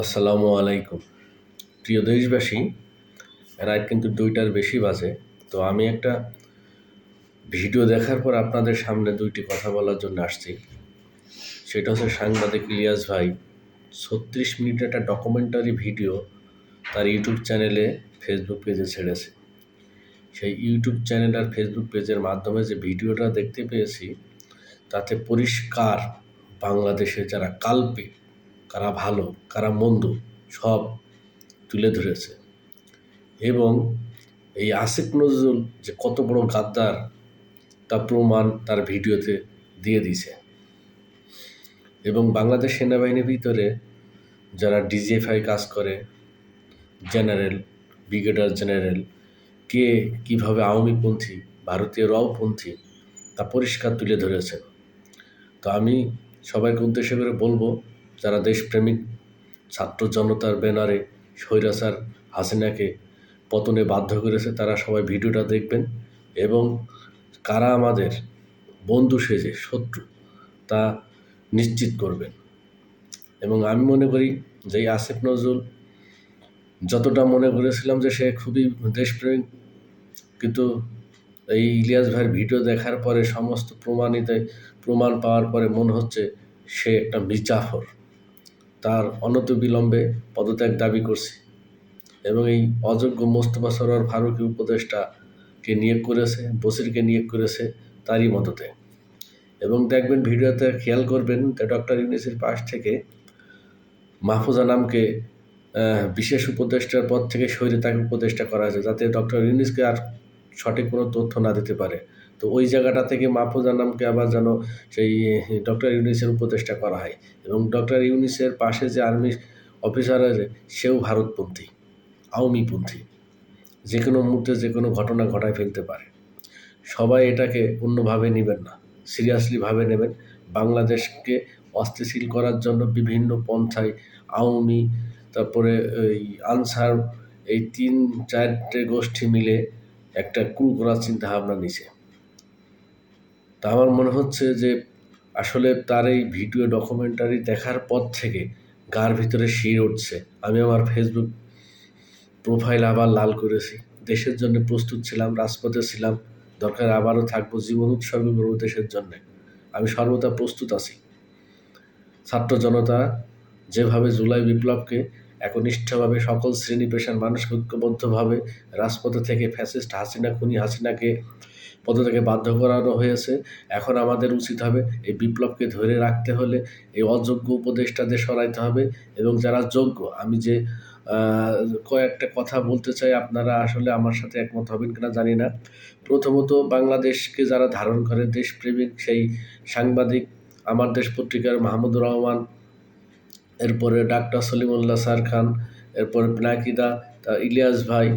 আসসালামু আলাইকুম। প্রিয় দেশবাসী, রাত কিন্তু দুইটার বেশি বাজে। তো আমি একটা ভিডিও দেখার পর আপনাদের সামনে দুইটি কথা বলার জন্য আসছি। সেটা হচ্ছে সাংবাদিক ইলিয়াস ভাই ছত্রিশ মিনিটের একটা ডকুমেন্টারি ভিডিও তার ইউটিউব চ্যানেলে ফেসবুক পেজে ছেড়েছে। সেই ইউটিউব চ্যানেল আর ফেসবুক পেজের মাধ্যমে যে ভিডিওটা দেখতে পেয়েছি, তাতে পরিষ্কার বাংলাদেশে যারা কাল্পিক কারা ভালো, কারা মন্দ, সব তুলে ধরেছে। এবং এই আসিফ নজরুল যে কত বড় গাদ্দার, তা প্রমাণ তার ভিডিওতে দিয়ে দিছে এবং বাংলাদেশ সেনাবাহিনীর ভিতরে যারা ডিজিএফআই কাজ করে, জেনারেল ব্রিগেডার জেনারেল, কে কীভাবে আওয়ামীপন্থী, ভারতীয় রওপন্থী, তা পরিষ্কার তুলে ধরেছেন। তো আমি সবাইকে উদ্দেশ্য করে বলব যারা দেশপ্রেমিক, ছাত্র জনতার ব্যানারে স্বৈরাচার হাসিনাকে পতনে বাধ্য করেছে, তারা সবাই ভিডিওটা দেখবেন এবং কারা আমাদের বন্ধু সেজে শত্রু, তা নিশ্চিত করবেন। এবং আমি মনে করি যে আসিফ নজরুল যতটা মনে করেছিলাম যে সে খুবই দেশপ্রেমিক, কিন্তু এই ইলিয়াস ভাইয়ের ভিডিও দেখার পরে সমস্ত প্রমাণিত, প্রমাণ পাওয়ার পরে মনে হচ্ছে সে একটা মির্জাফর। তার অনত বিলম্বে পদত্যাগ দাবি করছি এবং এই অযোগ্য মোস্তফা সরোয়ার ফারুকি উপদেষ্টাকে নিয়োগ করেছে, বসিরকে নিয়োগ করেছে তারই মততে এবং দেখবেন ভিডিওতে খেয়াল করবেন যে ডক্টর ইউনিসের পাশ থেকে মাহফুজা নামকে বিশেষ উপদেষ্টার পদ থেকে সরিয়ে তাকে উপদেষ্টা করা হয়েছে, যাতে ডক্টর ইউনিসকে আর সঠিক কোনো তথ্য না দিতে পারে। তো ওই জায়গাটা থেকে মাহফুজা নামকে আবার যেন সেই ডক্টর ইউনিসের উপদেষ্টা করা হয় এবং ডক্টর ইউনিসের পাশে যে আর্মি অফিসার আছে সেও ভারতপন্থী, আওয়ামীপন্থী। যে কোনো মুহূর্তে যে কোনো ঘটনা ঘটায় ফেলতে পারে। সবাই এটাকে অন্যভাবে নেবেন না, সিরিয়াসলি ভাবে নেবেন। বাংলাদেশকে অস্থিতিশীল করার জন্য বিভিন্ন পন্থায় আওয়ামী, তারপরে ওই আনসার, এই তিন চারটে গোষ্ঠী মিলে একটা ক্রু করার চিন্তা ভাবনা নিছে। তা আমার মনে হচ্ছে যে আসলে তার এই ভিডিও ডকুমেন্টারি দেখার পর থেকে গার ভিতরে শির উঠছে। আমি আমার ফেসবুক প্রোফাইল আবার লাল করেছি। দেশের জন্য প্রস্তুত ছিলাম, রাজপথে ছিলাম, দরকার আবারও থাকব, জীবন উৎসর্গ করব দেশের জন্যে। আমি সর্বদা প্রস্তুত আছি। ছাত্র জনতা যেভাবে জুলাই বিপ্লবকে একনিষ্ঠভাবে সকল শ্রেণি পেশার মানুষকে ঐক্যবদ্ধভাবে রাজপথে থেকে ফ্যাসিস্ট হাসিনা, খুনি হাসিনাকে পদত্যাগে বাধ্য করানো হয়েছে। এখন আমাদের উচিত হবে এই বিপ্লবকে ধরে রাখতে হলে এই অযোগ্য উপদেষ্টাদের সরাইতে হবে এবং যারা যোগ্য, আমি যে কয়েকটা কথা বলতে চাই, আপনারা আসলে আমার সাথে একমত হবেন কিনা জানি না। প্রথমত, বাংলাদেশকে যারা ধারণ করে দেশপ্রেমিক, সেই সাংবাদিক, আমার দেশ পত্রিকার মাহমুদুর রহমান এরপরে ডাক্তার সলিমুল্লাহ স্যার খান, এরপরে পিনাকিদা ইলিয়াস ভাই,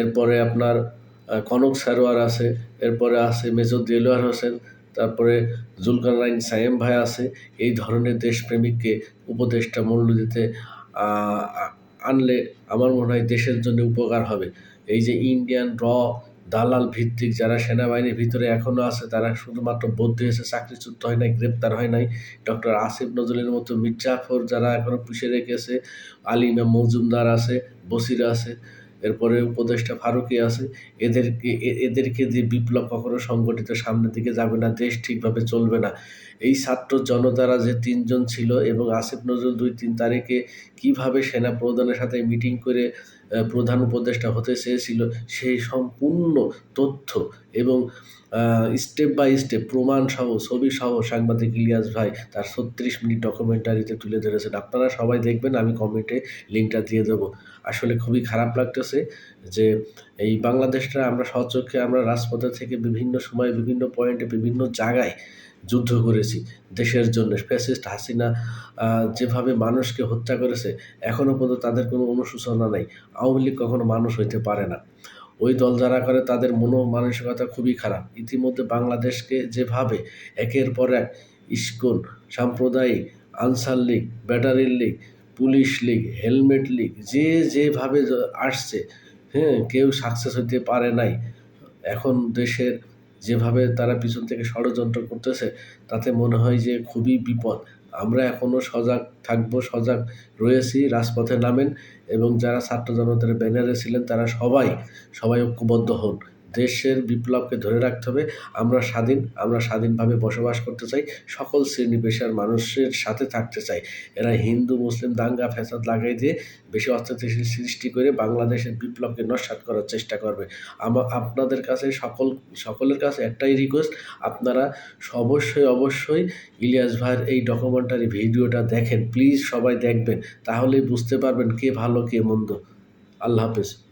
এরপরে আপনার কনক সারোয়ার আছে, এরপরে আছে মেজর দেলোয়ার হোসেন, তারপরে জুলকার রাইন সায়েম ভাই আছে, এই ধরনের দেশপ্রেমিককে উপদেষ্টা মূল্য দিতে আনলে আমার মনে হয় দেশের জন্য উপকার হবে। এই যে ইন্ডিয়ান র দালাল ভিত্তিক যারা সেনাবাহিনীর ভিতরে এখনও আছে, তারা শুধুমাত্র বদ্ধ হয়েছে চাকরিচ্যুত হয় নাই, গ্রেপ্তার হয় নাই। ডক্টর আসিফ নজরুলের মতো মির্জাফর যারা এখনও পুষে রেখেছে আলিমা মজুমদার আছে, বসির আছে। এরপরে উপদেষ্টা ফারুকি আছে, এদেরকে এদেরকে যে বিপ্লব কখনো সংগঠিত সামনের দিকে যাবে না, দেশ ঠিকভাবে চলবে না। এই ছাত্র জনতারা যে তিনজন ছিল এবং আসিফ নজরুল দুই তিন তারিখে কীভাবে সেনা প্রধানের সাথে মিটিং করে প্রধান উপদেষ্টা হতে চেয়েছিল, সেই সম্পূর্ণ তথ্য এবং স্টেপ বাই স্টেপ প্রমাণ সহ, ছবি সহ সাংবাদিক ইলিয়াস ভাই তার ছত্রিশ মিনিট ডকুমেন্টারিতে তুলে ধরেছেন। আপনারা সবাই দেখবেন, আমি কমেন্টে লিঙ্কটা দিয়ে দেবো। আসলে খুবই খারাপ লাগতেছে যে এই বাংলাদেশটা আমরা সচক্ষে আমরা রাজপথে থেকে বিভিন্ন সময় বিভিন্ন পয়েন্টে বিভিন্ন জায়গায় যুদ্ধ করেছি দেশের জন্য। ফ্যাসিস্ট হাসিনা যেভাবে মানুষকে হত্যা করেছে এখনও পর্যন্ত তাদের কোনো অনুশোচনা নেই। আওয়ামী লীগ কখনো মানুষ হইতে পারে না। ওই দল যারা করে তাদের মনো মানসিকতা খুবই খারাপ। ইতিমধ্যে বাংলাদেশকে যেভাবে একের পর এক ইস্কন, সাম্প্রদায়িক, Ansar league battery league, police league, helmet league যে যেভাবে আসছে হ্যাঁ কেউ সাকসেস হতে পারে নাই। এখন দেশের যেভাবে তারা পিছন থেকে ষড়যন্ত্র করতেছে, তাতে মনে হয় যে খুবই বিপদ। আমরা এখনও সজাগ থাকব, সজাগ রয়েছি, রাজপথে নামেন এবং যারা ছাত্র জনতার ব্যানারে ছিলেন তারা সবাই সবাই ঐক্যবদ্ধ হন। দেশের বিপ্লবকে ধরে রাখতে হবে। আমরা স্বাধীন, আমরা স্বাধীনভাবে বসবাস করতে চাই। সকল শ্রেণি পেশার মানুষের সাথে থাকতে চাই। এরা হিন্দু, মুসলিম, দাঙ্গা, ফ্যাসাদ লাগাই দিয়ে বেশি অস্থিতিশীল সৃষ্টি করে বাংলাদেশের বিপ্লবকে নস্বাত করার চেষ্টা করবে। আমা, আপনাদের কাছে সকল, সকলের কাছে একটাই রিকোয়েস্ট আপনারা অবশ্যই অবশ্যই ইলিয়াস ভাইয়ের এই ডকুমেন্টারি ভিডিওটা দেখেন। প্লিজ সবাই দেখবেন, তাহলেই বুঝতে পারবেন কে ভালো, কে মন্দ। আল্লাহ হাফেজ।